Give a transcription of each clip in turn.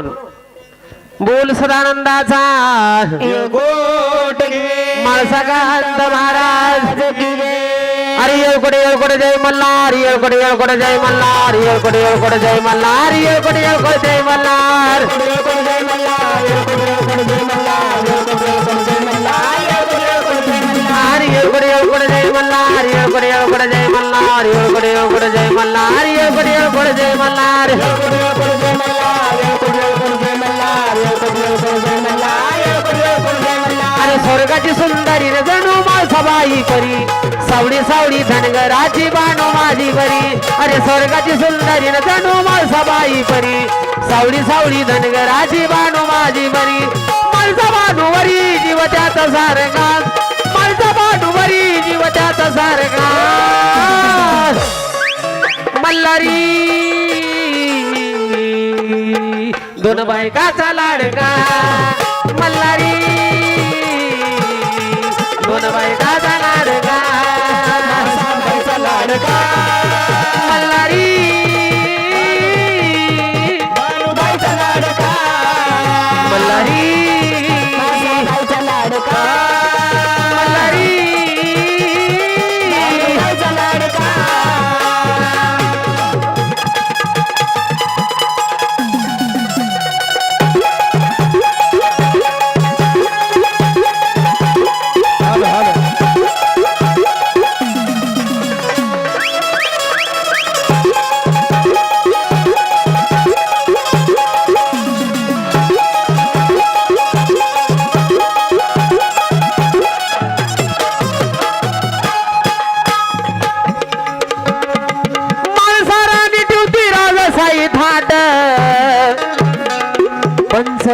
म्हणून बोल सदानंदाचा गोट घे माळसाकांत महाराज अरे येळकोटे येळकोटे जय मल्हार येळकोटे येळकोटे जय मल्हार येळकोटे येळकोटे जय मल्हार येळकोटे येळकोटे जय मल्हार अरे येळकोटे येळकोटे जय मल्हार येळकोटे येळकोटे जय मल्हार येळकोटे येळकोटे जय मल्हार येळकोटे येळकोटे जय मल्हार स्वर्गाची सुंदरी जणू माझा बाई परी. सावडी सावडी धनगराची बाणू माझी बरी अरे स्वर्गाची सुंदरी जणू माझा बाई परी. सावडी सावडी धनगराची बाणू माझी बरी माळसा बाणूवरी जीव त्यात सारगा माळसा बाणूवरी जीव त्यात सारगा मल्हारी. दोन बायकाचा लाडका. मल्हारी. दोन बायकाचा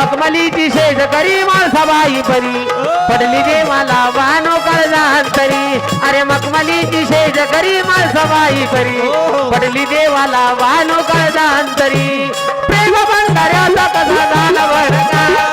मखमलीची शेज करी माळसाबाई परी पडली देवाला वानो कळजांतरी अरे मखमलीची शेज करी माळसाबाई परी पडली देवाला वानो कळजांतरी प्रेम भंडाऱ्याचा कसा झाला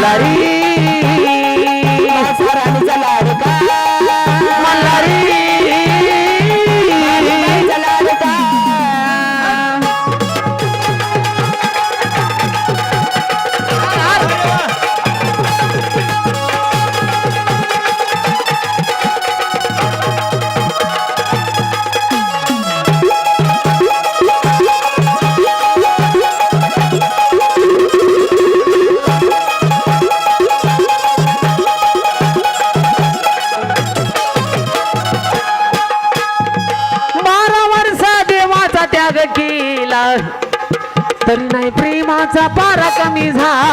मल्हारी চাপারা কামিজ হা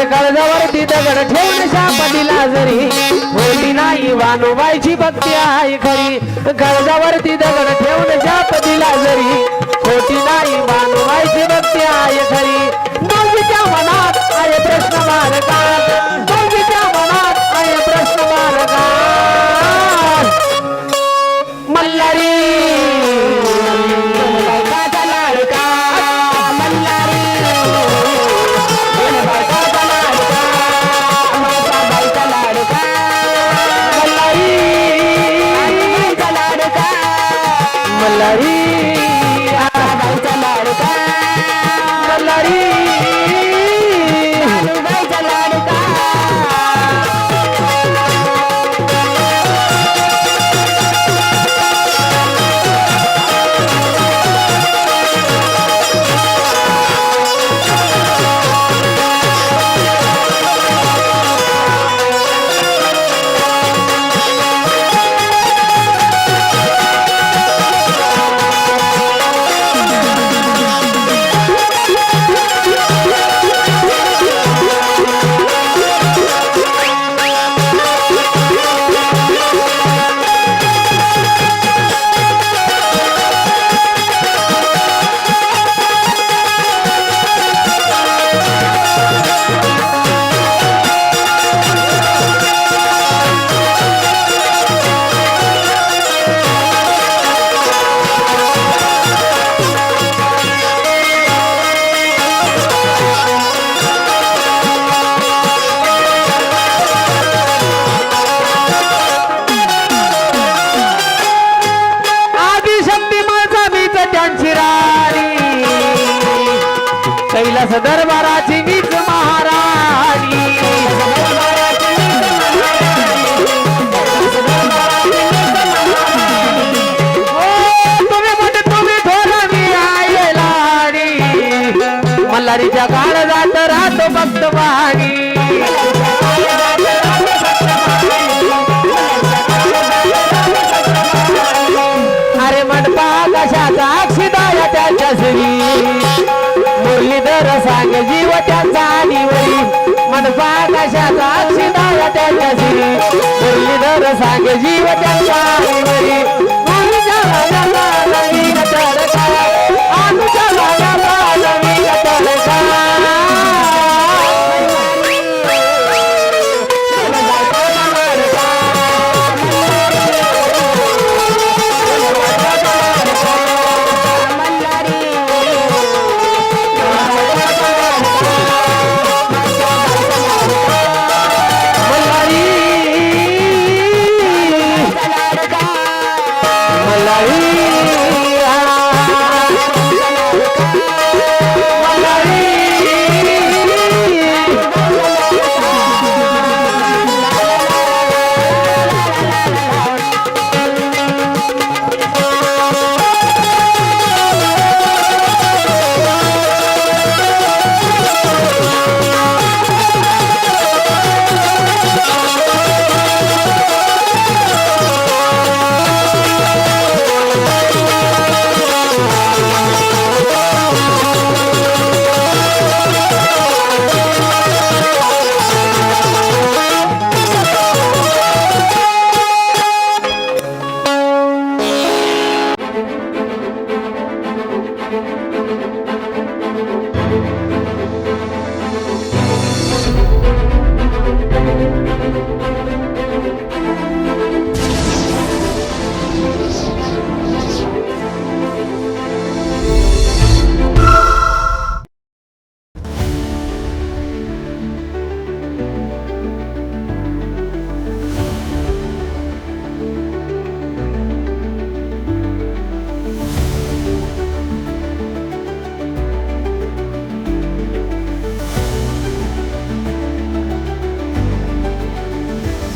अरे काळजावरती दगड ठेवून शापटीला जरी होती नाही वानुबाईची भक्ती आहे खरी. कळजावरती दगड ठेवून शापटीला जरी होती नाही वानुबाईची भक्ती आहे खरी. मनात आहे प्रश्न मारका कैलास दरबाराची मीच महाराणी. तुम्ही मोठे तुम्ही थोर मी आहे मल्हारीच्या काळ जात राहतो भक्त वाणी. अरे मंडपा कशाचा अक्षिदाया त्याच्या श्री बर सांग जीव त्यांचा निवडी मंडपा कशाचा अक्षिदाया त्याच्या श्री मुरलीधर सांग जीव त्यांचा निवडी